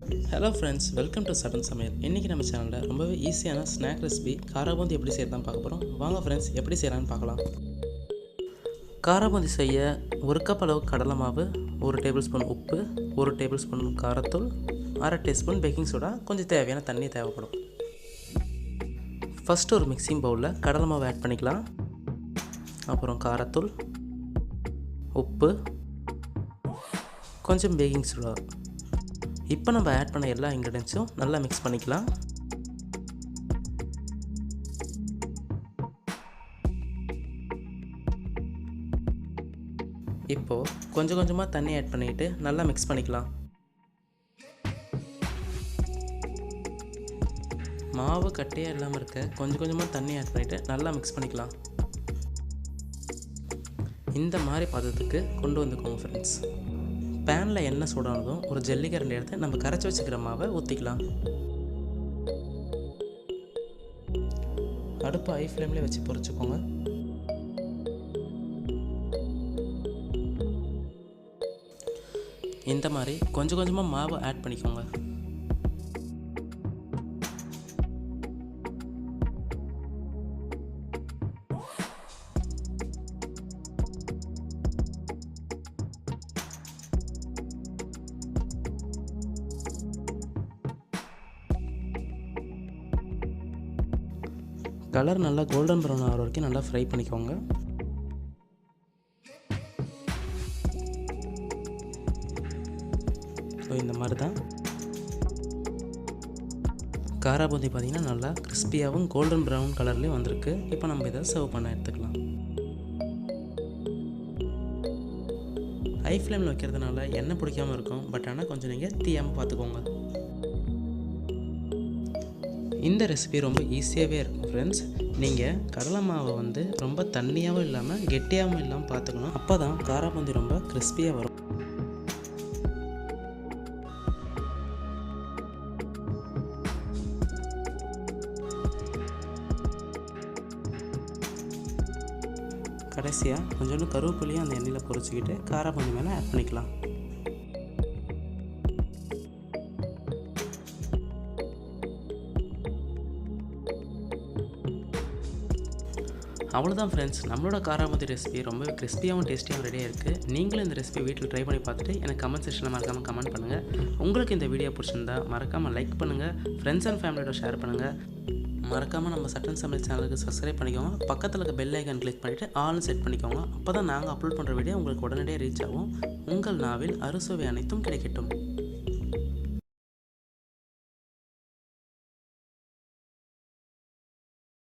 Hello friends welcome to sudden சமையல் இன்றைக்கி நம்ம சேனலில் ரொம்பவே ஈஸியான ஸ்நாக் ரெசிபி காராபூந்தி எப்படி செய்யறதான் பார்க்க போகிறோம் வாங்க ஃப்ரெண்ட்ஸ் எப்படி செய்யலான்னு பார்க்கலாம். காராபூந்தி செய்ய ஒரு கப் அளவு கடலை மாவு ஒரு டேபிள் ஸ்பூன் உப்பு ஒரு டேபிள் ஸ்பூன் காரத்தூள் அரை டீஸ்பூன் பேக்கிங் சோடா கொஞ்சம் தேவையான தண்ணி தேவைப்படும். ஃபஸ்ட்டு ஒரு மிக்சிங் பவுலில் கடலை மாவு ஆட் பண்ணிக்கலாம். அப்புறம் காரத்தூள் உப்பு கொஞ்சம் பேக்கிங் சோடா இப்போ நம்ம ஆட் பண்ண எல்லா இன்க்ரீடியன்ஸும் நல்லா மிக்ஸ் பண்ணிக்கலாம். இப்போது கொஞ்சம் கொஞ்சமாக தண்ணி ஆட் பண்ணிவிட்டு நல்லா மிக்ஸ் பண்ணிக்கலாம். மாவு கட்டையாக இல்லாமல் இருக்க கொஞ்சம் கொஞ்சமாக தண்ணி ஆட் பண்ணிவிட்டு நல்லா மிக்ஸ் பண்ணிக்கலாம். இந்த மாதிரி பதத்துக்கு கொண்டு வந்துக்கோங்க ஃப்ரெண்ட்ஸ் பேனில் எண்ணெய் சூடானதும் ஒரு ஜல்லிக்கரண்டி எடுத்து நம்ம கரைச்சி வச்சுக்கிற மாவை ஊற்றிக்கலாம் அடுப்பு ஐ ஃப்ளேம்லேயே வச்சு பொறிச்சுக்கோங்க. இந்த மாதிரி கொஞ்சம் கொஞ்சமாக மாவை ஆட் பண்ணிக்கோங்க. கலர் நல்லா கோல்டன் ப்ரௌன் ஆகிற வரைக்கும் நல்லா ஃப்ரை பண்ணிக்கோங்க. ஸோ இந்த மாதிரி தான் காராபூந்தி பார்த்திங்கன்னா நல்லா கிறிஸ்பியாகவும் கோல்டன் ப்ரௌன் கலர்லேயும் வந்திருக்கு. இப்போ நம்ம இதை சர்வ் பண்ண எடுத்துக்கலாம். ஹை ஃப்ளேமில் வைக்கிறதுனால எண்ணெய் பிடிக்காமல் இருக்கும். பட் ஆனால் கொஞ்சம் நீங்கள் தீயாமல் பார்த்துக்கோங்க. இந்த ரெசிபி ரொம்ப ஈஸியாகவே இருக்கும் ஃப்ரெண்ட்ஸ் நீங்கள் கடலை மாவை வந்து ரொம்ப தண்ணியாகவும் இல்லாமல் கெட்டியாகவும் இல்லாமல் பார்த்துக்கணும். அப்போ தான் காராபூந்தி ரொம்ப கிறிஸ்பியாக வரும். கடைசியாக கொஞ்சோண்டு கருவேப்பிலையும் அந்த எண்ணெயில் பொரிச்சிக்கிட்டு காராபூந்தி மேலே ஆட் பண்ணிக்கலாம். அவ்வளோதான் ஃப்ரெண்ட்ஸ் நம்மளோட காராமதி ரெசிபி ரொம்ப கிறிஸ்பியாகவும் டேஸ்டியாகவும் ரெடியாக இருக்குது நீங்களும் இந்த ரெசிபி வீட்டில் ட்ரை பண்ணி பார்த்துட்டு எனக்கு கமெண்ட் செக்ஷனில் மறக்காமல் கமெண்ட் பண்ணுங்கள் உங்களுக்கு இந்த வீடியோ பிடிச்சிருந்தா மறக்காமல் லைக் பண்ணுங்கள் ஃப்ரெண்ட்ஸ் அண்ட் ஃபேமிலியோட ஷேர் பண்ணுங்கள் மறக்காமல் நம்ம சட்டன் சமையல் சேனலுக்கு சப்ஸ்கிரைப் பண்ணிக்கோங்க. பக்கத்தில் இருக்க பெல் ஐக்கன் கிளிக் பண்ணிவிட்டு ஆல்னு செட் பண்ணிக்கோங்க. அப்போ தான் நாங்கள் அப்லோட் பண்ணுற வீடியோ உங்களுக்கு உடனடியாக ரீச் ஆகும். உங்கள் நாவில் அறுசுவை அனைத்தும் கிடைக்கட்டும்.